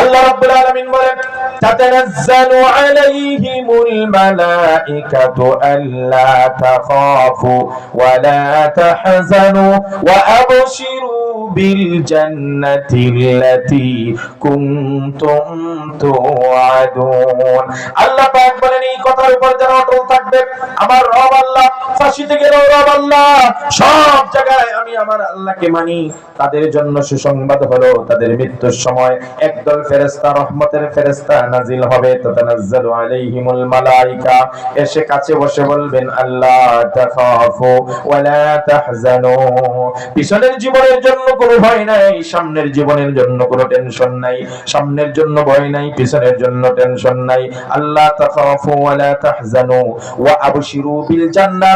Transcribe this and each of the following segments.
আল্লাহ রাব্বুল আলামিন বলেন, তাতানাজ্জালু আলাইহিমুল মালাইকাতু আল্লা তাখাফু ওয়া লা তাহজানু ওয়া আবশিরু বিল জান্নাতি আল্লাতী কুনতুম তুআদুন আল্লাহ পাক বলেন, এই কথার উপর যারা অটল থাকবে। আমার রব আল্লাহ এসে কাছে বসে বলবেন, আল্লাহ পিছনের জীবনের জন্য কোনো ভয় নাই, সামনের জীবনের জন্য কোনো টেনশন নাই, সামনের জন্য ভয় নাই, পিছনের জন্য টেনশন নাই। আল্লাহ, তাখাফু ওয়া লা তাহজানু। ওয়া আবশিরু বিল জান্নাত।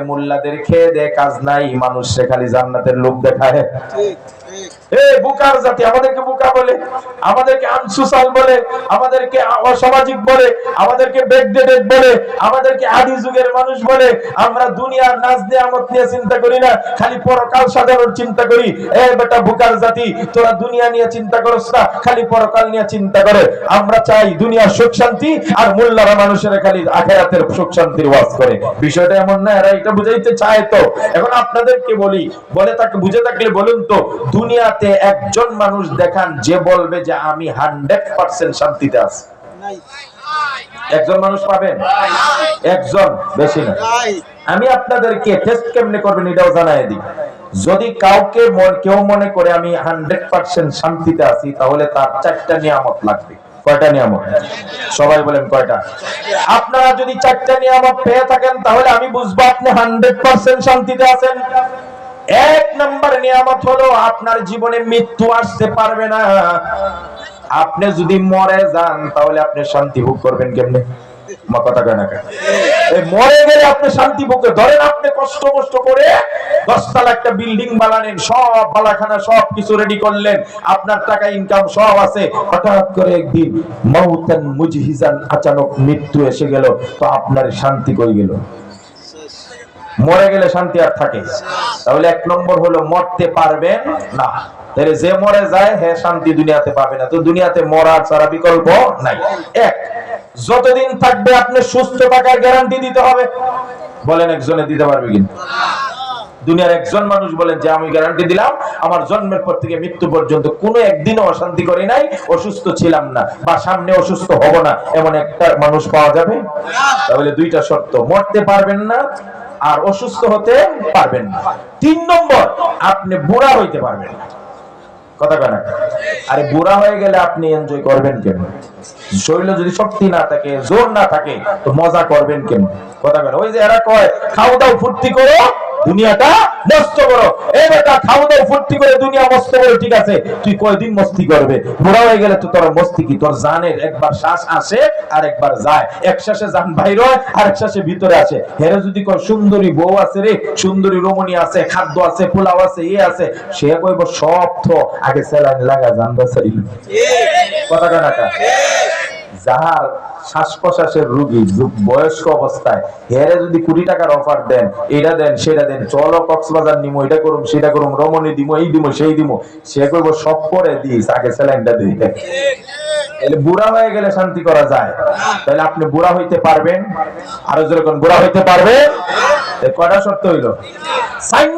মোল্লাদের খেয়ে দেয় কাজ নাই মানুষ সে খালি জান্নাতের লোক দেখায়। বুকার জাতি, আমাদেরকে বুকা বলে, আমাদেরকে আনসুসাল বলে, আমাদেরকে অসামাজিক বলে, আমাদেরকে বলে, আমাদেরকে আদি যুগের মানুষ বলে, আমরা দুনিয়ার নিয়ে চিন্তা করি না, খালি পরকাল সাজানোর চিন্তা করি। এ বেটা বুকার জাতি, তোরা দুনিয়া নিয়ে চিন্তা করস না, খালি পরকাল নিয়ে চিন্তা করে। আমরা চাই দুনিয়ার সুখ শান্তি আর মোল্লারা মানুষেরা খালি আখেরাতের সুখ শান্তির ওয়াজ করে। বিষয়টা এমন না, এরা এটা বুঝাইতে চায় তো। এখন আপনাদেরকে বলি, বলে তাকে বুঝে থাকলে বলুন তো দুনিয়াতে একজন মানুষ দেখান, যে বলবে যে আমি হান্ড্রেড পার্সেন্ট শান্তিতে আছি। একজন মানুষ পাবেন? একজন, বেশি না। আমি আপনাদেরকে টেস্ট কেমনে করবেন এটাও জানাই দিই। যদি কাউকে কেউ মনে করে আমি হান্ড্রেড পার্সেন্ট শান্তিতে আছি, তাহলে তার চারটা নিয়ামত লাগবে। কয়টা নিয়ামত? সবাই বলেন কয়টা? আপনারা যদি চারটা নিয়ামত পেয়ে থাকেন, তাহলে আমি বুঝব আপনি হান্ড্রেড পার্সেন্ট শান্তিতে আছেন। এক নম্বর নিয়ামত হলো আপনার জীবনে মৃত্যু আসতে পারবে না। আপনি যদি মরে যান, তাহলে আপনি শান্তি ভোগ করবেন কেমনে? আচানক মৃত্যু এসে গেল, তো আপনার শান্তি কই গেল? মরে গেলে শান্তি আর থাকে তাহলে এক নম্বর হলো মরতে পারবেন না। তাহলে যে মরে যায় হ্যাঁ শান্তি দুনিয়াতে পাবে না। তো দুনিয়াতে মরার ছাড়া বিকল্প নাই। এক, যতদিন থাকবে আপনি সুস্থ থাকার গ্যারান্টি দিতে হবে। বলেন একজনে দিতে পারবে কিন্তু দুনিয়ার একজন মানুষ বলেন যে, আমি গ্যারান্টি দিলাম, আমার জন্মের পর থেকে মৃত্যু পর্যন্ত কোনো একদিনও অশান্তি করি নাই, অসুস্থ ছিলাম না বা সামনে অসুস্থ হব না। এমন একটা মানুষ পাওয়া যাবে? তাহলে দুইটা শর্ত, মরতে পারবেন না আর অসুস্থ হতে পারবেন না। তিন নম্বর, আপনি বুড়া হইতে পারবেন না। কথা বলে আরে বুড়া হয়ে গেলে আপনি এনজয় করবেন কেন? শরীরে যদি শক্তি না থাকে, জোর না থাকে, তো মজা করবেন কেন? কথা কেন ওই যে এরা কয় খাও দাও, ফুর্তি করো। দুনিয়াটা মস্ত করো। এই বেটা খাও দাও ফুর্তি করে দুনিয়া মস্ত করো ঠিক আছে? তুই কয়দিন মস্তি করবে? বুড়া হয়ে গেলে তো তোর মস্তি কি? তোর জানের একবার শ্বাস আসে আর একবার যায়। এক শ্বাসে জান বাইর হয় আর এক শ্বাসে ভিতরে আসে। হেরে যদি কয় সুন্দরী বউ আছে রে সুন্দরী রমণী আছে খাদ্য আছে পোলাও আছে এ আছে সে কইব সব তো আগে স্যালাইন লাগা জান বাসাইল কথা কয় না কা? যাহার শ্বাস প্রশ্বাসের রুগী বয়স্ক অবস্থায় হেরে যদি কোটি টাকার অফার দেন, এটা দেন, সেটা দেন, চলো কক্সবাজার নিমো, এটা করুম, সেটা করুম, রমণী দিমো, এই দিমো, সেই দিমো, সে করব সব করে দিস, আগে স্যালাইনটা দিই বুড়া হয়ে গেলে শান্তি করা যায়। তাহলে আপনি বুড়া হইতে পারবেন? আরও যেরকম বুড়া হইতে কয়টা শর্ত হইল?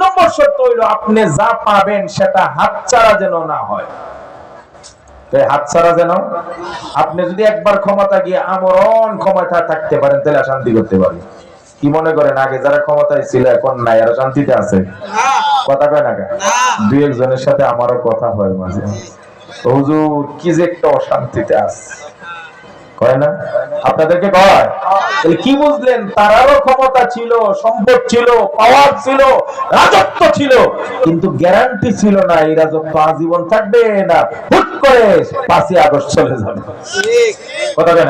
নম্বর শর্ত হইল, আপনি যা পাবেন, সেটা হাতছাড়া যেন না হয়। তাই হাতছাড়া যেন আপনি যদি একবার ক্ষমতা গিয়ে আমরণ ক্ষমতা থাকতে পারেন তাহলে শান্তি করতে পারবেন কি মনে করেন আগে যারা ক্ষমতায় ছিল এখন নাই আর শান্তিতে আছে? কথা কয় না দুই একজনের সাথে আমারও কথা হয় মাঝে। হুজুর কি যে একটা অশান্তিতে আছে। কয় না? আপনাদেরকে কয়? তাহলে কি বুঝলেন? তারারও ক্ষমতা ছিল সম্পদ ছিল পাওয়ার ছিল রাজত্ব ছিল কিন্তু গ্যারান্টি ছিল না এই রাজত্ব আজীবন থাকবে না। করে পাঁচই আগস্ট চলে যাবে। কথা কেন?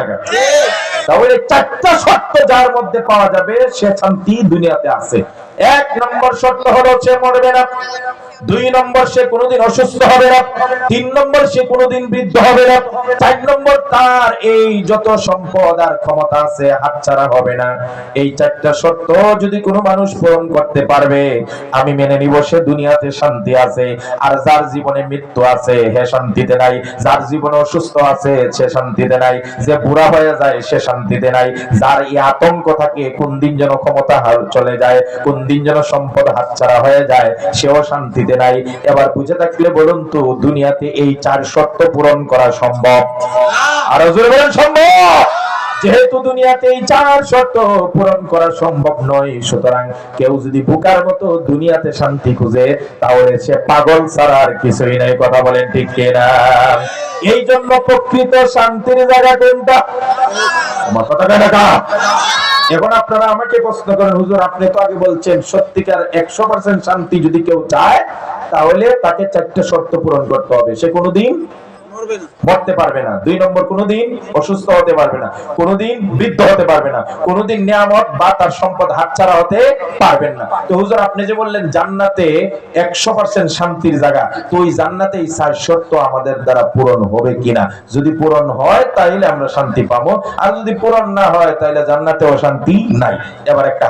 তাহলে চারটা শর্ত যার মধ্যে পাওয়া যাবে সে শান্তি দুনিয়াতে আছে। এক নম্বর শর্ত হলো সে মরবে না। দুই নম্বর সে কোনোদিন অসুস্থ হবে না। তিন নম্বর সে কোনোদিন বৃদ্ধ হবে না। চার নম্বর তার এই যত সম্পদ আর ক্ষমতা আছে, হাতছাড়া হবে না। এই চারটা শর্ত যদি কোনো মানুষ পূরণ করতে পারবে, আমি মেনে নিব সে দুনিয়াতে শান্তি আছে, আর যার জীবনে মৃত্যু আছে হে শান্তিতে নাই। যার জীবনে অসুস্থ আছে, সে শান্তিতে নাই। যে বুড়া হয়ে যায়, সে শান্তিতে নাই। যার এই আতঙ্ক থাকে কোন দিন যেন ক্ষমতা চলে যায় কোন দিন যেন সম্পদ হাতছাড়া হয়ে যায়, সেও শান্তিতে নাই। এবার বুঝে থাকলে বলুন তো, দুনিয়াতে এই চার শর্ত পূরণ করা সম্ভব? আরও জোরে বলেন, সম্ভব! যেহেতু দুনিয়াতে এই চার শর্ত পূরণ করা সম্ভব নয়, সুতরাং কেউ যদি বুকার মতো দুনিয়াতে শান্তি খুঁজে, তাহলে সে পাগল ছাড়া আর কিছুই নাই। কথা বলেন ঠিক কিনা? এই জন্য প্রকৃত শান্তির জায়গা কোনটা? আমার কথা এখন আপনারা আমাকে প্রশ্ন করেন, হুজুর, আপনি তো আগে বলছেন সত্যিকার একশো পার্সেন্ট শান্তি যদি কেউ চায়, তাহলে তাকে চারটে শর্ত পূরণ করতে হবে। সে কোনোদিন মরতে পারবে না। দুই নম্বর, কোনোদিন অসুস্থ হতে পারবে না। কোনোদিন বৃদ্ধ হতে পারবে না। কোনোদিন নিয়ামত বা তার সম্পদ হাতছাড়া হতে পারবেন না। তো হুজুর, আপনি যে বললেন জান্নাতে একশো পার্সেন্ট শান্তির জায়গা, তো ওই জান্নাতে এই চার শর্ত আমাদের দ্বারা পূরণ হবে কিনা? যদি পূরণ হয় তাহলে আমরা শান্তি পাবো। আর যদি পূরণ না হয় তাহলে জান্নাতেও শান্তি নাই। এবার একটা